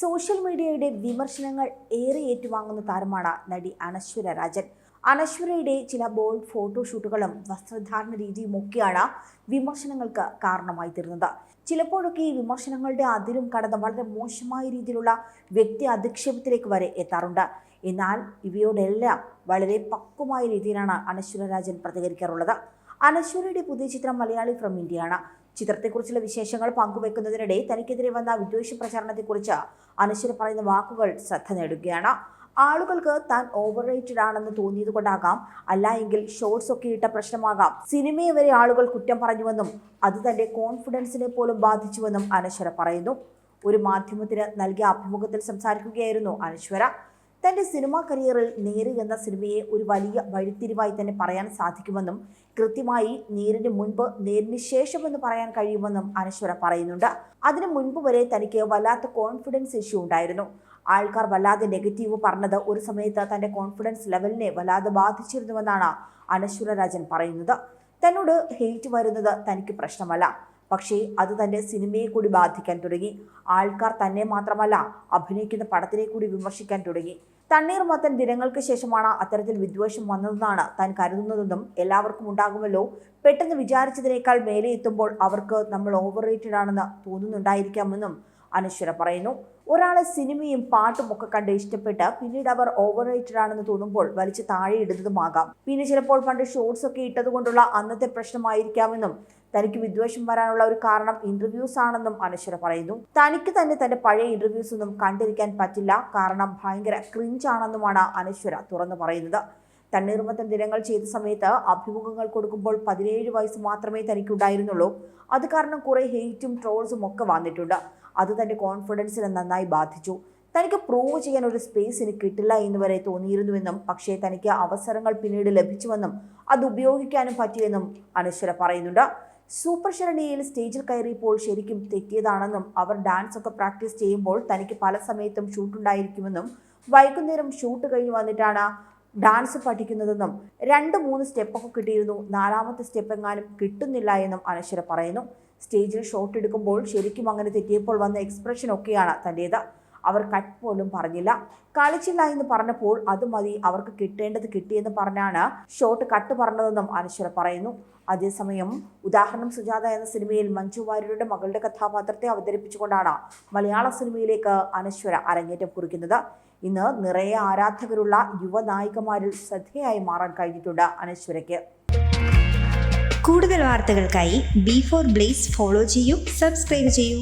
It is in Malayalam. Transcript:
സോഷ്യൽ മീഡിയയുടെ വിമർശനങ്ങൾ ഏറെ ഏറ്റുവാങ്ങുന്ന താരമാണ് നടി അനശ്വര രാജൻ. അനശ്വരയുടെ ചില ബോൾഡ് ഫോട്ടോഷൂട്ടുകളും വസ്ത്രധാരണ രീതിയും ഒക്കെയാണ് വിമർശനങ്ങൾക്ക് കാരണമായി തീർന്നത്. ചിലപ്പോഴൊക്കെ ഈ വിമർശനങ്ങളുടെ അതിരും കടന്ന് വളരെ മോശമായ രീതിയിലുള്ള വ്യക്തി അധിക്ഷേപത്തിലേക്ക് വരെ എത്താറുണ്ട്. എന്നാൽ ഇവയോടെല്ലാം വളരെ പക്വമായ രീതിയിലാണ് അനശ്വര രാജൻ പ്രതികരിക്കാറുള്ളത്. അനശ്വരയുടെ പുതിയ ചിത്രം മലയാളി ഫ്രം ഇന്ത്യയാണ്. ചിത്രത്തെക്കുറിച്ചുള്ള വിശേഷങ്ങൾ പങ്കുവെക്കുന്നതിനിടെ തനിക്കെതിരെ വന്ന വിദ്വേഷ പ്രചാരണത്തെക്കുറിച്ച് അനശ്വര പറയുന്ന വാക്കുകൾ ശ്രദ്ധ നേടുകയാണ്. ആളുകൾക്ക് താൻ ഓവർ റേറ്റഡ് ആണെന്ന് തോന്നിയത് കൊണ്ടാകാം. അല്ല എങ്കിൽ ഷോർട്സ് ഒക്കെ ഇട്ട പ്രശ്നമാകാം. സിനിമയെ വരെ ആളുകൾ കുറ്റം പറഞ്ഞുവെന്നും അത് തന്റെ കോൺഫിഡൻസിനെ പോലും ബാധിച്ചുവെന്നും അനശ്വര പറയുന്നു. ഒരു മാധ്യമത്തിന് നൽകിയ അഭിമുഖത്തിൽ സംസാരിക്കുകയായിരുന്നു അനശ്വര. തന്റെ സിനിമാ കരിയറിൽ നേര് എന്ന സിനിമയെ ഒരു വലിയ വഴിത്തിരിവായി തന്നെ പറയാൻ സാധിക്കുമെന്നും കൃത്യമായി നേരിന് മുൻപ് നേരിന് ശേഷം എന്ന് പറയാൻ കഴിയുമെന്നും അനശ്വര പറയുന്നുണ്ട്. അതിനു മുൻപ് വരെ തനിക്ക് വല്ലാത്ത കോൺഫിഡൻസ് ഇഷ്യൂ ഉണ്ടായിരുന്നു. ആൾക്കാർ വല്ലാതെ നെഗറ്റീവ് പറഞ്ഞത് ഒരു സമയത്ത് തന്റെ കോൺഫിഡൻസ് ലെവലിനെ വല്ലാതെ ബാധിച്ചിരുന്നുവെന്നാണ് അനശ്വര രാജൻ പറയുന്നത്. തന്നോട് ഹെയ്റ്റ് വരുന്നത് തനിക്ക് പ്രശ്നമല്ല. പക്ഷേ അത് തന്റെ സിനിമയെ കൂടി ബാധിക്കാൻ തുടങ്ങി. ആൾക്കാർ തന്നെ മാത്രമല്ല അഭിനയിക്കുന്ന പടത്തിനെ കൂടി വിമർശിക്കാൻ തുടങ്ങി. തണ്ണീർമത്തൻ ദിനങ്ങൾക്ക് ശേഷമാണ് അത്തരത്തിൽ വിദ്വേഷം വന്നതെന്നാണ് താൻ കരുതുന്നതെന്നും എല്ലാവർക്കും ഉണ്ടാകുമല്ലോ. പെട്ടെന്ന് വിചാരിച്ചതിനേക്കാൾ മേലെ എത്തുമ്പോൾ അവർക്ക് നമ്മൾ ഓവർ റേറ്റഡ് ആണെന്ന് തോന്നുന്നുണ്ടായിരിക്കാമെന്നും അനശ്വര പറയുന്നു. ഒരാളെ സിനിമയും പാട്ടും ഒക്കെ കണ്ട് ഇഷ്ടപ്പെട്ട് പിന്നീട് അവർ ഓവർ റേറ്റഡ് ആണെന്ന് തോന്നുമ്പോൾ വലിച്ചു താഴെ ഇടുന്നതുമാകാം. പിന്നെ ചിലപ്പോൾ പണ്ട് ഷോർട്സ് ഒക്കെ ഇട്ടതുകൊണ്ടുള്ള അന്നത്തെ പ്രശ്നമായിരിക്കാമെന്നും തനിക്ക് വിദ്വേഷം വരാനുള്ള ഒരു കാരണം ഇന്റർവ്യൂസ് ആണെന്നും അനശ്വര പറയുന്നു. തനിക്ക് തന്നെ തന്റെ പഴയ ഇന്റർവ്യൂസ് ഒന്നും കണ്ടിരിക്കാൻ പറ്റില്ല. കാരണം ഭയങ്കര ക്രിഞ്ച് ആണെന്നുമാണ് അനശ്വര തുറന്നു പറയുന്നത്. തണ്ണീർമത്തൻ ദിനങ്ങൾ ചെയ്ത സമയത്ത് അഭിമുഖങ്ങൾ കൊടുക്കുമ്പോൾ പതിനേഴ് വയസ്സ് മാത്രമേ തനിക്കുണ്ടായിരുന്നുള്ളൂ. അത് കാരണം കുറെ ഹെയ്റ്റും ട്രോൾസും ഒക്കെ വന്നിട്ടുണ്ട്. അത് തന്റെ കോൺഫിഡൻസിനെ നന്നായി ബാധിച്ചു. തനിക്ക് പ്രൂവ് ചെയ്യാൻ ഒരു സ്പേസ് എനിക്ക് കിട്ടില്ല എന്ന് വരെ തോന്നിയിരുന്നുവെന്നും പക്ഷേ തനിക്ക് അവസരങ്ങൾ പിന്നീട് ലഭിച്ചുവെന്നും അത് ഉപയോഗിക്കാനും പറ്റിയെന്നും അനശ്വര പറയുന്നുണ്ട്. സൂപ്പർ ശരണിയിൽ സ്റ്റേജിൽ കയറിയപ്പോൾ ശരിക്കും തെറ്റിയതാണെന്നും അവർ ഡാൻസ് ഒക്കെ പ്രാക്ടീസ് ചെയ്യുമ്പോൾ തനിക്ക് പല സമയത്തും ഷൂട്ടുണ്ടായിരിക്കുമെന്നും വൈകുന്നേരം ഷൂട്ട് കഴിഞ്ഞ് വന്നിട്ടാണ് ഡാൻസ് പഠിക്കുന്നതെന്നും രണ്ട് മൂന്ന് സ്റ്റെപ്പൊക്കെ കിട്ടിയിരുന്നു. നാലാമത്തെ സ്റ്റെപ്പ് എങ്ങാനും കിട്ടുന്നില്ല എന്നും അനശ്വര പറയുന്നു. സ്റ്റേജിൽ ഷോട്ട് എടുക്കുമ്പോൾ ശരിക്കും അങ്ങനെ തെറ്റിയപ്പോൾ വന്ന എക്സ്പ്രഷൻ ഒക്കെയാണ് തന്റേത്. അവർ കട്ട് പോലും പറഞ്ഞില്ല. കളിച്ചില്ല എന്ന് പറഞ്ഞപ്പോൾ അത് മതി അവർക്ക് കിട്ടേണ്ടത് കിട്ടിയെന്ന് പറഞ്ഞാണ് ഷോട്ട് കട്ട് പറഞ്ഞതെന്നും അനശ്വര പറയുന്നു. അതേസമയം ഉദാഹരണം സുജാത എന്ന സിനിമയിൽ മഞ്ജു വാര്യരുടെ മകളുടെ കഥാപാത്രത്തെ അവതരിപ്പിച്ചുകൊണ്ടാണ് മലയാള സിനിമയിലേക്ക് അനശ്വര അരങ്ങേറ്റം കുറിക്കുന്നത്. ഇന്ന് നിറയെ ആരാധകരുള്ള യുവനായികമാരിൽ ശ്രദ്ധയായി മാറാൻ കഴിഞ്ഞിട്ടുണ്ട് അനശ്വരയ്ക്ക്. കൂടുതൽ വാർത്തകൾക്കായി ബി ഫോർ ബ്ലേസ് ഫോളോ ചെയ്യൂ സബ്സ്ക്രൈബ് ചെയ്യൂ.